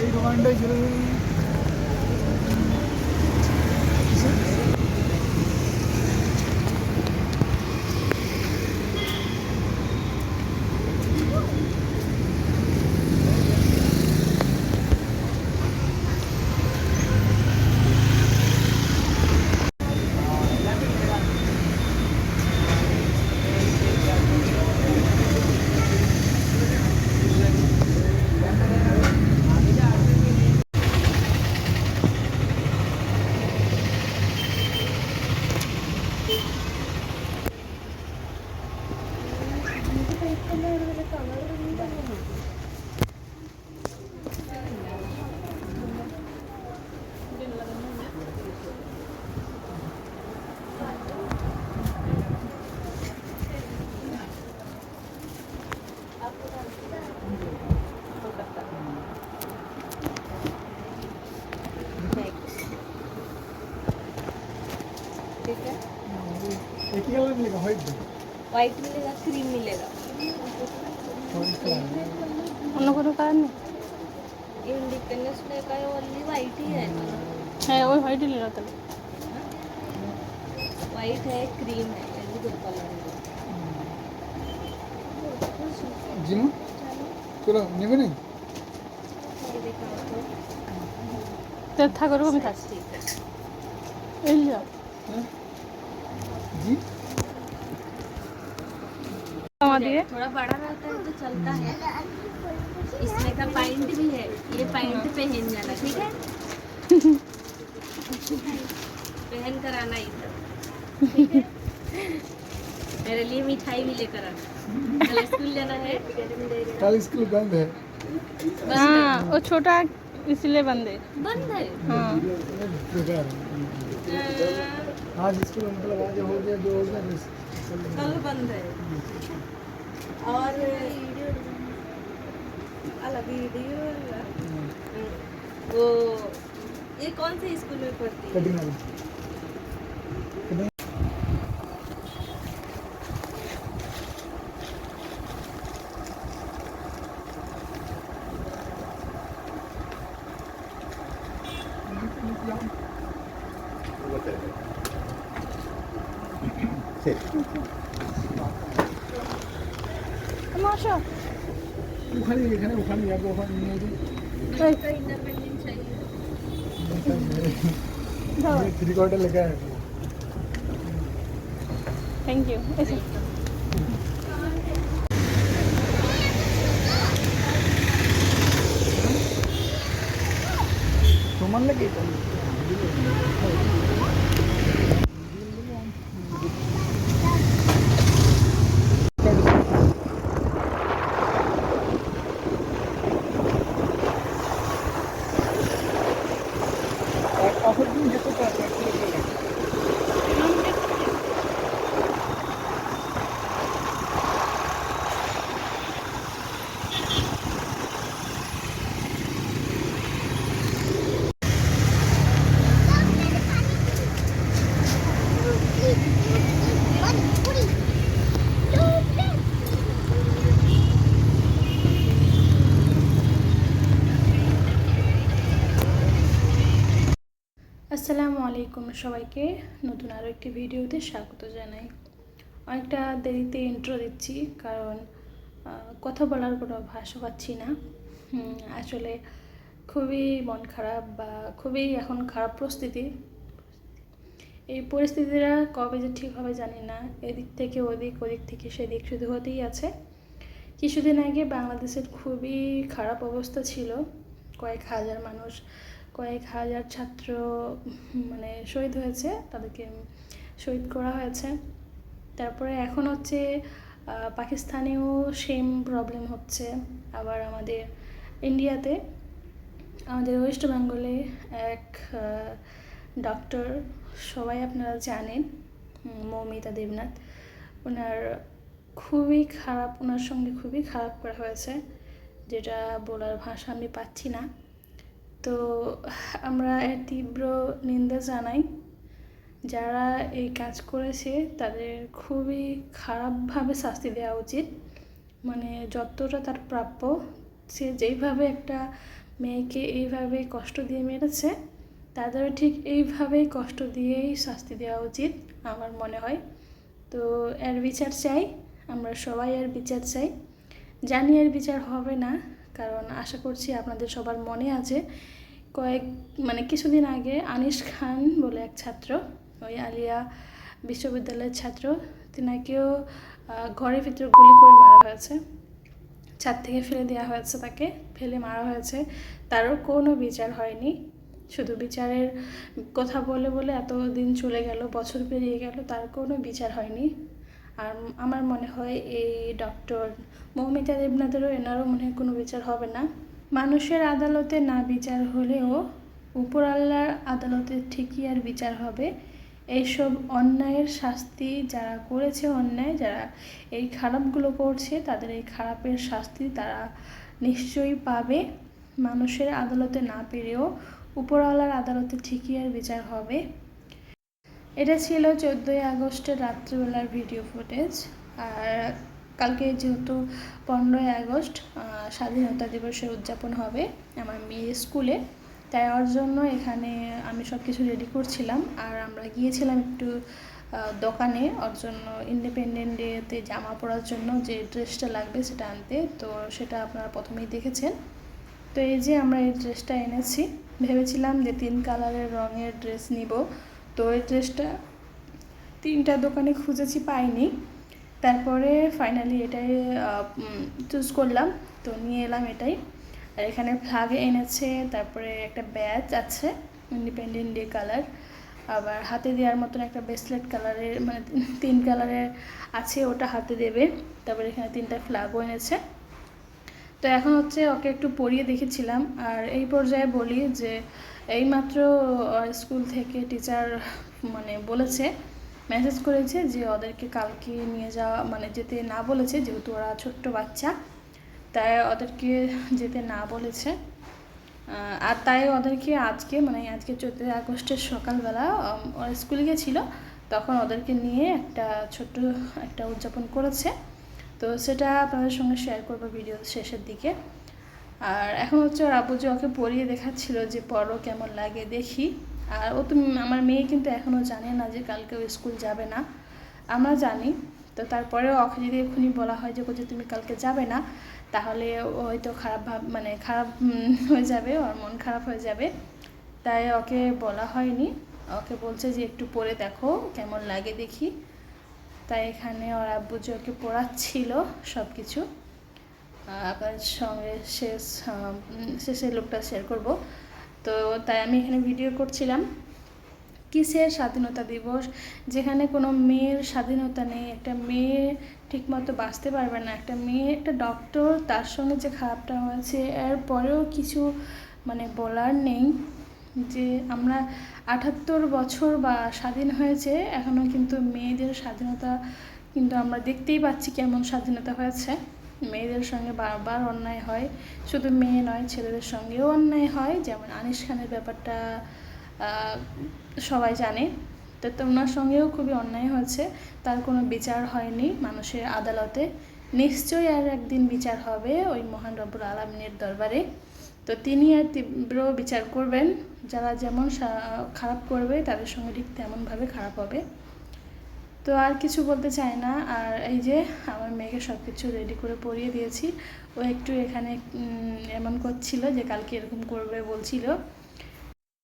এই দোকানটাই ছিল ठीक है एक ही कलर मिलेगा व्हाइट वाइट मिलेगा क्रीम मिलेगा व्हाइट कलर অন্য কোনো কালার নেই ये इंडिपेंडेंस डे का ये ओनली वाइट ही है ना হ্যাঁ ওই হোয়াইটই নিল তাহলে वाइट है क्रीम है ये भी दो कलर है জিনু চলো নেবে নেই ये दिखाओ तो তো থাক ওরকমই থাক ठीक है এই লিও बना दिए। थोड़ा बड़ा रहता है तो चलता है। इसमें का पाइंट भी है। ये पाइंट पे पहन जाना ठीक है? पहन कर आना इधर मेरे लिए मिठाई भी लेकर आना। कल स्कूल जाना है? कल स्कूल बंद है। हाँ? वो छोटा इसलिए बंद है। बंद है? हाँ। आज स्कूल मतलब आज हो गया जो हो गया कल बंद है। और अलग वीडियो वो ये कौन से स्कूल में पढ़ती है? कटिंग वाली कटिंग মাসা ওখানে এখানে ওখানে যাবো ওখানে নিয়ে যাই बच्चा इंडिपेंडेंट चाहिए थ्री क्वार्टर लेके आया থ্যাংক ইউ এসে তোমার লাগে আসসালামু আলাইকুম সবাইকে। নতুন আরও একটি ভিডিওতে স্বাগত জানাই। অনেকটা দেরিতে ইন্ট্রো দিচ্ছি, কারণ কথা বলার কোনো ভাষা পাচ্ছি না। আসলে খুবই মন খারাপ বা খুবই এখন খারাপ পরিস্থিতি। এই পরিস্থিতিটা কবে যে ঠিক হবে জানি না। এদিক থেকে ওদিক ওদিক থেকে সেদিক শুধু হতেই আছে। কিছুদিন আগে বাংলাদেশের খুবই খারাপ অবস্থা ছিল। কয়েক হাজার মানুষ কয়েক হাজার ছাত্র মানে শহীদ হয়েছে, তাদেরকে শহীদ করা হয়েছে। তারপরে এখন হচ্ছে পাকিস্তানেও সেম প্রবলেম হচ্ছে। আবার আমাদের ইন্ডিয়াতে আমাদের ওয়েস্ট বেঙ্গলে এক ডক্টর সবাই আপনারা জানেন মৌমিতা দেবনাথ। ওনার খুবই খারাপ, ওনার সঙ্গে খুবই খারাপ করা হয়েছে, যেটা বলার ভাষা আমি পাচ্ছি না। তো আমরা এর তীব্র নিন্দা জানাই। যারা এই কাজ করেছে, তাদের খুবই খারাপভাবে শাস্তি দেওয়া উচিত। মানে যতটা তার প্রাপ্য, সে যেইভাবে একটা মেয়েকে এইভাবে কষ্ট দিয়ে মেরেছে, তাদেরও ঠিক এইভাবেই কষ্ট দিয়েই শাস্তি দেওয়া উচিত আমার মনে হয়। তো এর বিচার চাই, আমরা সবাই এর বিচার চাই। জানি এর বিচার হবে না কারণ আশা করছি আপনাদের সবার মনে আছে। কয়েক মানে কিছুদিন আগে আনিস খান বলে এক ছাত্র, ওই আলিয়া বিশ্ববিদ্যালয়ের ছাত্র, তিনাকেও ঘরের ভিতরে গুলি করে মারা হয়েছে। ছাদ থেকে ফেলে দেওয়া হয়েছে তাকে, ফেলে মারা হয়েছে। তারও কোনো বিচার হয়নি। শুধু বিচারের কথা বলে বলে এত দিন চলে গেল, বছর পেরিয়ে গেল, তার কোনো বিচার হয়নি। আর আমার মনে হয় এই ডক্টর মৌমিতা দেবনাথেরও এনারও মনে হয় কোনো বিচার হবে না। মানুষের আদালতে না বিচার হলেও উপর আল্লাহর আদালতে ঠিকই আর বিচার হবে। এইসব অন্যায়ের শাস্তি যারা করেছে অন্যায়, যারা এই খারাপগুলো করছে, তাদের এই খারাপের শাস্তি তারা নিশ্চয়ই পাবে। মানুষের আদালতে না পেরেও উপরওয়ালার আদালতে ঠিকই আর বিচার হবে। এটা ছিল চোদ্দোই আগস্টের রাত্রিবেলার ভিডিও ফুটেজ। আর কালকে যেহেতু পনেরোই আগস্ট স্বাধীনতা দিবসের উদযাপন হবে আমার মেয়ের স্কুলে। তাই ওর জন্য এখানে আমি সব কিছু রেডি করছিলাম। আর আমরা গিয়েছিলাম একটু দোকানে ওর জন্য ইন্ডিপেন্ডেন্ট ডেতে জামা পরার জন্য যে ড্রেসটা লাগবে সেটা আনতে। তো সেটা আপনারা প্রথমেই দেখেছেন। তো এই যে আমরা এই ড্রেসটা এনেছি, ভেবেছিলাম যে তিন কালারের রঙের ড্রেস নিব। তো এই ড্রেসটা তিনটা দোকানে খুঁজেছি, পাইনি। তারপরে ফাইনালি এটাই চুজ করলাম। তো নিয়ে এলাম এটাই। আর এখানে ফ্লাগ এনেছে, তারপরে একটা ব্যাচ আছে ইন্ডিপেন্ডেন্ট ডে কালার আবার হাতে দেওয়ার মতন একটা ব্রেসলেট কালারের মানে তিন কালারের আছে, ওটা হাতে দেবে। তারপরে এখানে তিনটা ফ্ল্যাগও এনেছে। তো এখন হচ্ছে ওকে একটু পরিয়ে দেখেছিলাম। আর এই পর্যায়ে বলি যে এইমাত্র স্কুল থেকে টিচার মানে বলেছে মেসেজ করেছে যে ওদেরকে কালকে নিয়ে যাওয়া মানে যেতে না বলেছে, যেহেতু ওরা ছোট্ট বাচ্চা, তাই ওদেরকে যেতে না বলেছে। আর তাই ওদেরকে আজকে মানে আজকে চোদ্দোই আগস্টের সকালবেলা ওরা স্কুলে গেছিল তখন ওদেরকে নিয়ে একটা ছোট্ট একটা উদযাপন করেছে। তো সেটা আপনাদের সঙ্গে শেয়ার করব ভিডিও শেষের দিকে। আর এখন হচ্ছে ওর আব্বু যে ওকে পরিয়ে দেখাচ্ছিল যে পরও কেমন লাগে, দেখি। আর ও তো আমার মেয়ে কিন্তু এখনও জানে না যে কালকে ও স্কুল যাবে না। আমরা জানি। তো তারপরেও ওকে যদি এক্ষুনি বলা হয় যে যে তুমি কালকে যাবে না, তাহলে হয়তো খারাপ ভাব মানে খারাপ হয়ে যাবে, ওর মন খারাপ হয়ে যাবে। তাই ওকে বলা হয়নি। ওকে বলছে যে, একটু পরে দেখো, কেমন লাগে, দেখি। তাই এখানে ওর আব্বু যে ওকে পড়াচ্ছিল সব কিছু আপনার সঙ্গে শেষ শেষের লোকটা শেয়ার করব। তো তাই আমি এখানে ভিডিও করছিলাম। কিসের স্বাধীনতা দিবস? যেখানে কোনো মেয়ের স্বাধীনতা নেই, একটা মেয়ে ঠিকমতো বাঁচতে পারবে না, একটা মেয়ে, একটা ডক্টর তার সঙ্গে যে খারাপটা হয়েছে, এর পরেও কিছু মানে বলার নেই যে আমরা আটাত্তর বছর বা স্বাধীন হয়েছে এখনও কিন্তু মেয়েদের স্বাধীনতা কিন্তু আমরা দেখতেই পাচ্ছি কেমন স্বাধীনতা হয়েছে। মেয়েদের সঙ্গে বারবার অন্যায় হয়। শুধু মেয়ে নয়, ছেলেদের সঙ্গেও অন্যায় হয়। যেমন আনিস খানের ব্যাপারটা সবাই জানে। তো ওনার সঙ্গেও খুবই অন্যায় হয়েছে। তার কোনো বিচার হয়নি মানুষের আদালতে। নিশ্চয়ই আর একদিন বিচার হবে ওই মহান রব্বুল আলমিনের দরবারে। তো তিনি আর তীব্র বিচার করবেন। যারা যেমন খারাপ করবে, তাদের সঙ্গে ঠিক তেমনভাবে খারাপ হবে। তো আর কিছু বলতে চাই না। আর এই যে আমার মেয়েকে সব কিছু রেডি করে পরিয়ে দিয়েছি। ও একটু এখানে এমন করছিল যে কালকে এরকম করবে বলছিল।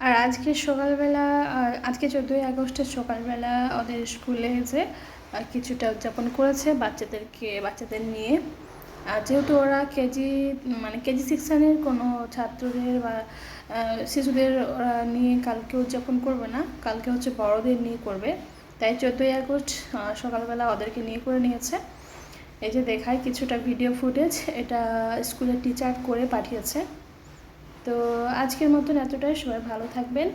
আর আজকে সকালবেলা আজকে চোদ্দোই আগস্টের সকালবেলা ওদের স্কুলে যে কিছুটা উদযাপন করেছে বাচ্চাদেরকে, বাচ্চাদের নিয়ে। আর যেহেতু ওরা কেজি মানে কেজি সেকশানের কোনো ছাত্রদের বা শিশুদের ওরা নিয়ে কালকে উদযাপন করবে না, কালকে হচ্ছে বড়দের নিয়ে করবে। তাই চোদ্দোই আগস্ট সকালবেলা ওদেরকে নিয়ে করে নিয়েছে। এই যে দেখায় কিছুটা ভিডিও ফুটেজ এটা স্কুলের টিচার করে পাঠিয়েছে। তো আজকের মতন এতটাই, সবাই ভালো থাকবেন।